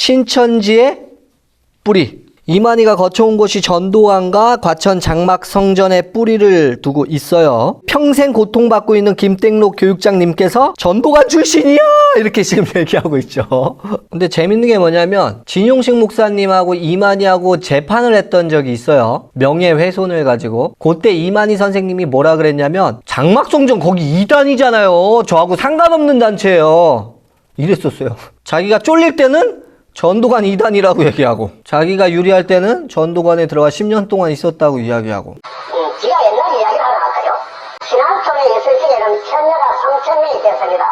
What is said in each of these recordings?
신천지의 뿌리. 이만희가 거쳐온 곳이 전도관과 과천 장막 성전의 뿌리를 두고 있어요. 평생 고통받고 있는 김땡록 교육장님께서 전도관 출신이야! 이렇게 지금 얘기하고 있죠. 근데 재밌는 게 뭐냐면, 진용식 목사님하고 이만희하고 재판을 했던 적이 있어요. 명예훼손을 가지고. 그때 이만희 선생님이 뭐라 그랬냐면, 장막 성전 거기 2단이잖아요. 저하고 상관없는 단체예요. 이랬었어요. 자기가 쫄릴 때는 전도관 2단이라고 얘기하고 자기가 유리할 때는 전도관에 들어가 10년 동안 있었다고 이야기하고 음, 제가 옛날 이야기를 하나 할까요? 신앙촌에 있을 때에는 천녀가 3천 명이 됐습니다.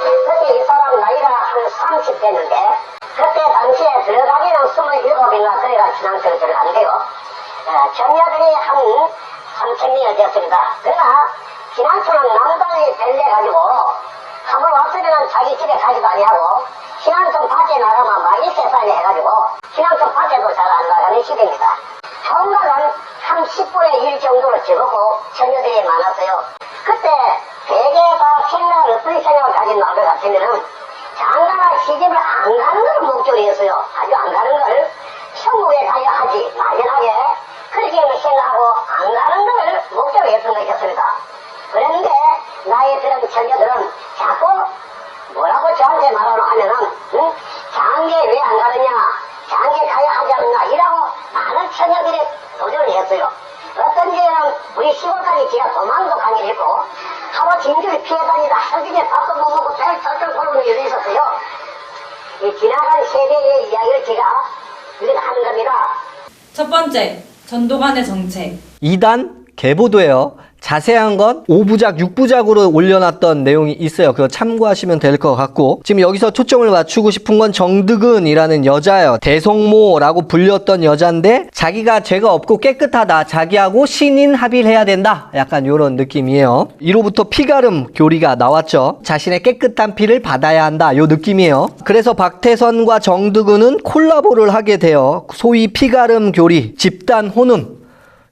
그때 이 사람 나이가 한 30 됐는데 그때 당시에 들어가기는 27이나 그래가 신앙촌에 들어갔는데요. 어, 천녀들이 한 3천 명이 됐습니다. 그러나 신앙촌은 남달리 벨려가지고 한번 왔으면 자기 집에 가지도 아니하고 신앙촌 밖에 나가면 말이 세상에 해가지고 신앙촌 밖에도 잘 안 나가는 시대입니다. 정말은 한 10분의 1 정도로 적었고 처녀들이 많았어요. 그때 대개 다 생각을 어떤 생각을 가진 것 같으면은 장가나 시집을 안 가는 걸 목적이었어요. 아주 안 가는 걸 천국에 가야 하지 막연하게 그렇게 생각하고 안 가는 걸 진주를 피해 다니다 하루 종일 밥도 못 먹고 별 걸는 일도 있었어요 이 지나간 세대의 이야기를 제가 이렇게 하는 겁니다 첫 번째, 전도관의 정책. 2단 개보도예요. 자세한 건 5부작, 6부작으로 올려놨던 내용이 있어요. 그거 참고하시면 될 것 같고 지금 여기서 초점을 맞추고 싶은 건 정득은이라는 여자예요. 대성모라고 불렸던 여잔데 자기가 죄가 없고 깨끗하다. 자기하고 신인 합의를 해야 된다. 약간 이런 느낌이에요. 이로부터 피가름 교리가 나왔죠. 자신의 깨끗한 피를 받아야 한다. 요 느낌이에요. 그래서 박태선과 정득은은 콜라보를 하게 돼요. 소위 피가름 교리, 집단 혼음.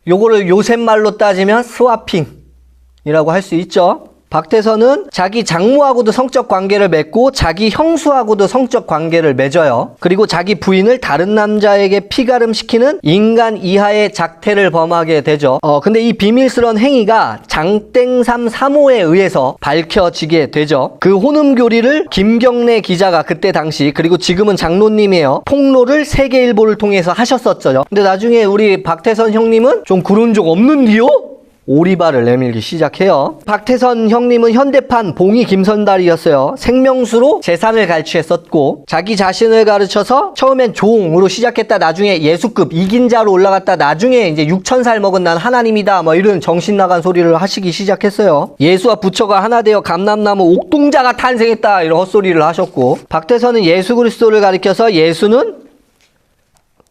요거를 요새 말로 따지면 스와핑이라고 할 수 있죠. 박태선은 자기 장모하고도 성적 관계를 맺고 자기 형수하고도 성적 관계를 맺어요. 그리고 자기 부인을 다른 남자에게 피가름 시키는 인간 이하의 작태를 범하게 되죠. 어, 근데 이 비밀스러운 행위가 장땡삼 3호에 의해서 밝혀지게 되죠. 그 혼음 교리를 김경래 기자가 그때 당시 그리고 지금은 장로님이에요. 폭로를 세계일보를 통해서 하셨었죠. 근데 나중에 우리 박태선 형님은 좀 그런 적 없는디요? 오리발을 내밀기 시작해요. 박태선 형님은 현대판 봉이 김선달이었어요. 생명수로 재산을 갈취했었고 자기 자신을 가르쳐서 처음엔 종으로 시작했다 나중에 예수급 이긴 자로 올라갔다 나중에 이제 6천 살 먹은 난 하나님이다 뭐 이런 정신 나간 소리를 하시기 시작했어요. 예수와 부처가 하나 되어 감남나무 옥동자가 탄생했다 이런 헛소리를 하셨고 박태선은 예수 그리스도를 가리켜서 예수는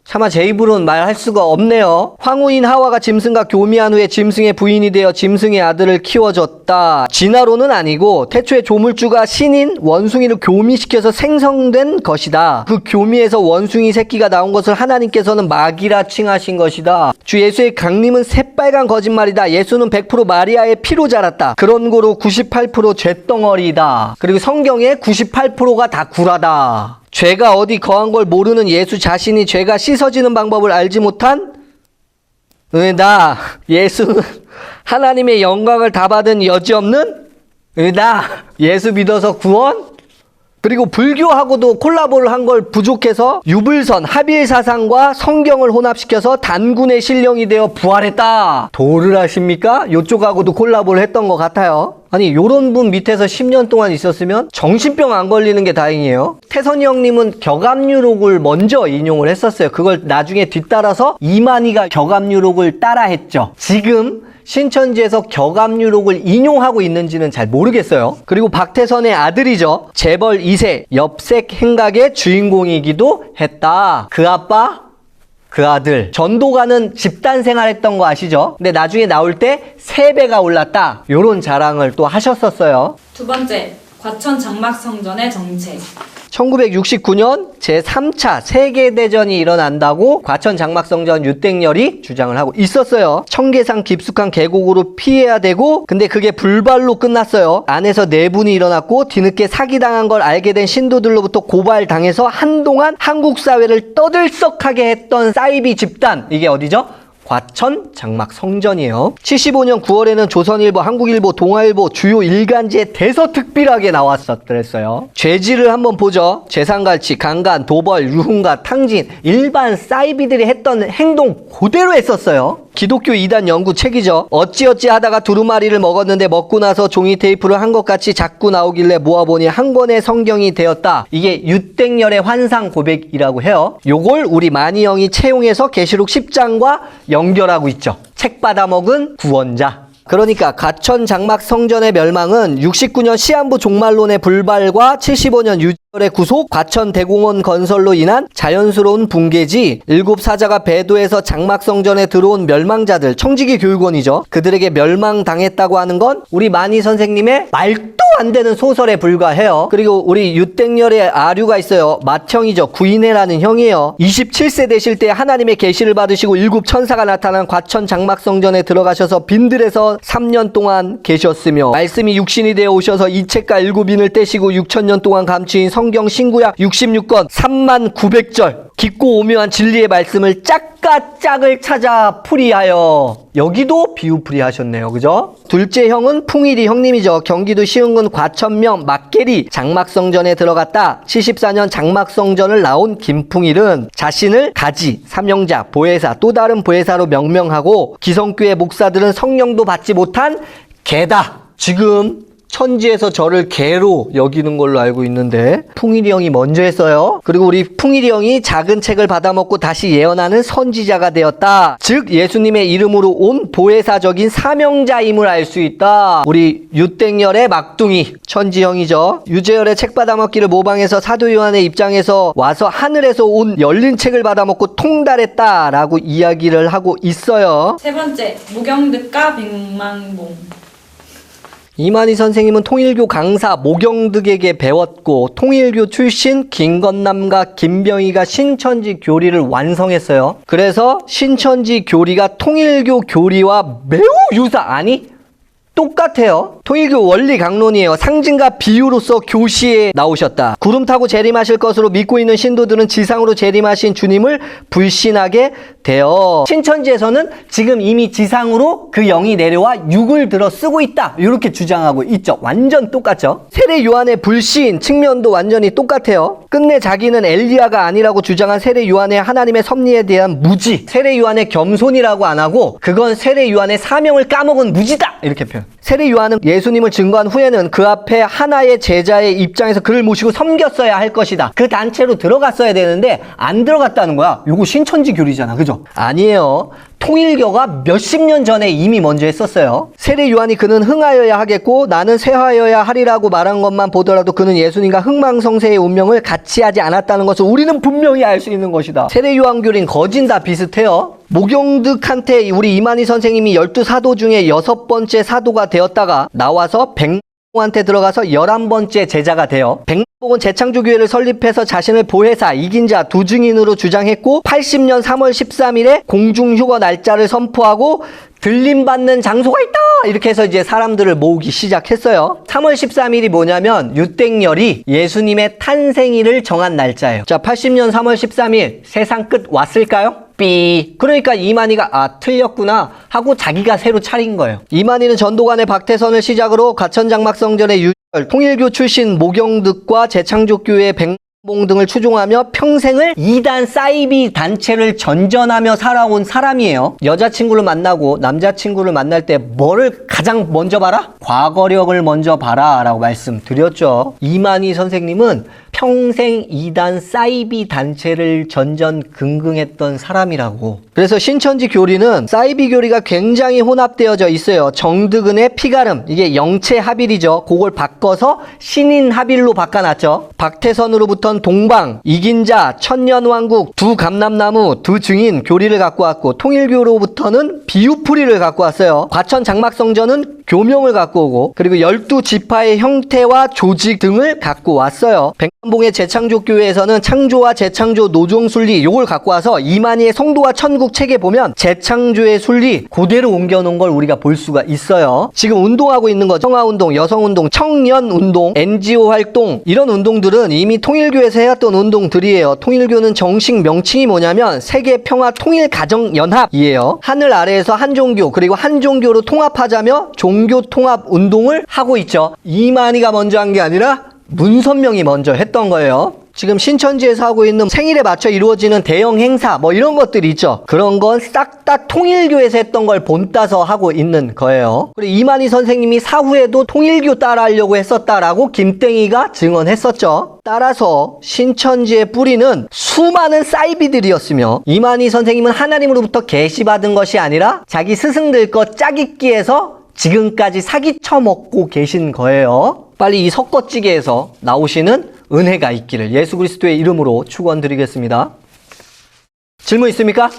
차마 제 입으로는 말할 수가 없네요. 황후인 하와가 짐승과 교미한 후에 짐승의 부인이 되어 짐승의 아들을 키워줬다. 진화로는 아니고 태초에 조물주가 신인 원숭이를 교미시켜서 생성된 것이다. 그 교미에서 원숭이 새끼가 나온 것을 하나님께서는 마귀라 칭하신 것이다. 주 예수의 강림은 새빨간 거짓말이다. 예수는 100% 마리아의 피로 자랐다. 그런 거로 98% 죄덩어리다. 그리고 성경에 98%가 다 구라다. 죄가 어디 거한 걸 모르는 예수 자신이 죄가 씻어지는 방법을 알지 못한 의다. 예수는 하나님의 영광을 다 받은 여지없는 의다. 예수 믿어서 구원? 그리고 불교하고도 콜라보를 한 걸 부족해서 유불선, 합일 사상과 성경을 혼합시켜서 단군의 신령이 되어 부활했다. 도를 하십니까? 요쪽하고도 콜라보를 했던 것 같아요. 아니 요런 분 밑에서 10년 동안 있었으면 정신병 안 걸리는 게 다행이에요. 태선이 형님은 격압유록을 먼저 인용을 했었어요. 그걸 나중에 뒤따라서 이만희가 격압유록을 따라 했죠. 지금 신천지에서 격압유록을 인용하고 있는지는 잘 모르겠어요. 그리고 박태선의 아들이죠. 재벌 2세 엽색 행각의 주인공이기도 했다. 그 아빠 그 아들 전도가는 집단 생활했던 거 아시죠? 근데 나중에 나올 때 3배가 올랐다. 요런 자랑을 또 하셨었어요. 두 번째, 과천 장막 성전의 정책. 1969년 제3차 세계대전이 일어난다고 과천 장막성전 유땡열이 주장을 하고 있었어요. 청계산 깊숙한 계곡으로 피해야 되고 근데 그게 불발로 끝났어요. 안에서 내분이 일어났고 뒤늦게 사기당한 걸 알게 된 신도들로부터 고발당해서 한동안 한국 사회를 떠들썩하게 했던 사이비 집단 이게 어디죠? 과천 장막 성전이에요. 75년 9월에는 조선일보, 한국일보, 동아일보 주요 일간지에 대서특필하게 나왔었더랬어요. 죄질을 한번 보죠. 재산갈취, 강간, 도벌, 유흥가, 탕진 일반 사이비들이 했던 행동 그대로 했었어요. 기독교 이단 연구 책이죠. 어찌어찌 하다가 두루마리를 먹었는데 먹고 나서 종이 테이프를 한 것 같이 자꾸 나오길래 모아보니 한 권의 성경이 되었다. 이게 유땡열의 환상 고백이라고 해요. 요걸 우리 마니 형이 채용해서 계시록 10장과 연결하고 있죠. 책 받아먹은 구원자. 그러니까 가천 장막 성전의 멸망은 69년 시한부 종말론의 불발과 75년 유절 의 구속, 과천 대공원 건설로 인한 자연스러운 붕괴지, 일곱 사자가 배도해서 장막 성전에 들어온 멸망자들, 청지기 교육원이죠. 그들에게 멸망당했다고 하는 건 우리 마니 선생님의 말도 안 되는 소설에 불과해요. 그리고 우리 유땡열의 아류가 있어요. 맏형이죠. 구인회라는 형이에요. 27세 되실 때 하나님의 계시를 받으시고 일곱 천사가 나타난 과천 장막 성전에 들어가셔서 빈들에서 3년 동안 계셨으며 말씀이 육신이 되어 오셔서 이 책과 일곱 인을 떼시고 6천년 동안 감추인 성경 신구약 66권 3만 900절 깊고 오묘한 진리의 말씀을 짝가짝을 찾아 풀이하여 여기도 비유풀이 하셨네요. 그죠? 둘째 형은 풍일이 형님이죠. 경기도 시흥군 과천면 막계리 장막성전에 들어갔다. 74년 장막성전을 나온 김풍일은 자신을 가지, 삼형자, 보혜사, 또 다른 보혜사로 명명하고 기성교회 목사들은 성령도 받지 못한 개다. 지금 천지에서 저를 개로 여기는 걸로 알고 있는데 풍일이 형이 먼저 했어요. 그리고 우리 풍일이 형이 작은 책을 받아먹고 다시 예언하는 선지자가 되었다. 즉 예수님의 이름으로 온 보혜사적인 사명자임을 알 수 있다. 우리 유땡열의 막둥이 천지 형이죠. 유재열의 책 받아먹기를 모방해서 사도 요한의 입장에서 와서 하늘에서 온 열린 책을 받아먹고 통달했다라고 이야기를 하고 있어요. 세 번째, 무경득과 백망봉. 이만희 선생님은 통일교 강사 모경득에게 배웠고 통일교 출신 김건남과 김병희가 신천지 교리를 완성했어요. 그래서 신천지 교리가 통일교 교리와 매우 유사 아니 똑같아요. 통일교 원리 강론이에요. 상징과 비유로서 교시에 나오셨다. 구름 타고 재림하실 것으로 믿고 있는 신도들은 지상으로 재림하신 주님을 불신하게 되어 신천지에서는 지금 이미 지상으로 그 영이 내려와 육을 들어 쓰고 있다. 이렇게 주장하고 있죠. 완전 똑같죠. 세례 요한의 불신 측면도 완전히 똑같아요. 끝내 자기는 엘리야가 아니라고 주장한 세례 요한의 하나님의 섭리에 대한 무지, 세례 요한의 겸손이라고 안 하고 그건 세례 요한의 사명을 까먹은 무지다. 이렇게 표현. 세례 요한은 예 수님을 증거한 후에는 그 앞에 하나의 제자의 입장에서 그를 모시고 섬겼어야 할 것이다. 그 단체로 들어갔어야 되는데 안 들어갔다는 거야. 요거 신천지 교리잖아. 그죠? 아니에요. 통일교가 몇십 년 전에 이미 먼저 했었어요. 세례 요한이 그는 흥하여야 하겠고 나는 쇠하여야 하리라고 말한 것만 보더라도 그는 예수님과 흥망성쇠의 운명을 같이 하지 않았다는 것을 우리는 분명히 알 수 있는 것이다. 세례 요한 교리는 거진 다 비슷해요. 모경득한테 우리 이만희 선생님이 열두 사도 중에 여섯 번째 사도가 되었다가 나와서 백 한테 들어가서 열한 번째 제자가 돼요. 백목은 재창조교회를 설립해서 자신을 보혜사, 이긴 자, 두 증인으로 주장했고 80년 3월 13일에 공중휴거 날짜를 선포하고 들림받는 장소가 있다! 이렇게 해서 이제 사람들을 모으기 시작했어요. 3월 13일이 뭐냐면 유땡열이 예수님의 탄생일을 정한 날짜예요. 자, 80년 3월 13일 세상 끝 왔을까요? 삐. 그러니까 이만희가 아 틀렸구나 하고 자기가 새로 차린 거예요. 이만희는 전도관의 박태선을 시작으로 가천장막성전의 유절, 통일교 출신 모경득과 재창조교회 백 봉 등을 추종하며 평생을 이단 사이비 단체를 전전하며 살아온 사람이에요. 여자친구를 만나고 남자친구를 만날 때 뭐를 가장 먼저 봐라? 과거력을 먼저 봐라 라고 말씀드렸죠. 이만희 선생님은 평생 이단 사이비 단체를 전전긍긍했던 사람이라고. 그래서 신천지 교리는 사이비 교리가 굉장히 혼합되어져 있어요. 정득은의 피가름 이게 영체 합일이죠. 그걸 바꿔서 신인 합일로 바꿔놨죠. 박태선으로부터는 동방, 이긴자, 천년왕국, 두 감람나무, 두 증인 교리를 갖고 왔고 통일교로부터는 비유풀이를 갖고 왔어요. 과천 장막성전은 교명을 갖고 오고 그리고 열두 지파의 형태와 조직 등을 갖고 왔어요. 봉의 재창조 교회에서는 창조와 재창조 노종 순리 요걸 갖고 와서 이만희의 성도와 천국 책에 보면 재창조의 순리 그대로 옮겨 놓은 걸 우리가 볼 수가 있어요. 지금 운동하고 있는 거 청아 운동, 여성 운동, 청년 운동, NGO 활동 이런 운동들은 이미 통일교에서 해왔던 운동들이에요. 통일교는 정식 명칭이 뭐냐면 세계 평화 통일 가정 연합이에요. 하늘 아래에서 한 종교 그리고 한 종교로 통합하자며 종교 통합 운동을 하고 있죠. 이만희가 먼저 한 게 아니라 문선명이 먼저 했던 거예요. 지금 신천지에서 하고 있는 생일에 맞춰 이루어지는 대형 행사 뭐 이런 것들이 있죠. 그런 건 싹 다 통일교에서 했던 걸 본따서 하고 있는 거예요. 그리고 이만희 선생님이 사후에도 통일교 따라하려고 했었다라고 김땡이가 증언했었죠. 따라서 신천지의 뿌리는 수많은 사이비들이었으며 이만희 선생님은 하나님으로부터 계시받은 것이 아니라 자기 스승들 것 짜깁기에서 지금까지 사기 쳐먹고 계신 거예요. 빨리 이 석거찌개에서 나오시는 은혜가 있기를 예수 그리스도의 이름으로 축원드리겠습니다. 질문 있습니까?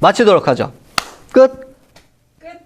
마치도록 하죠. 끝.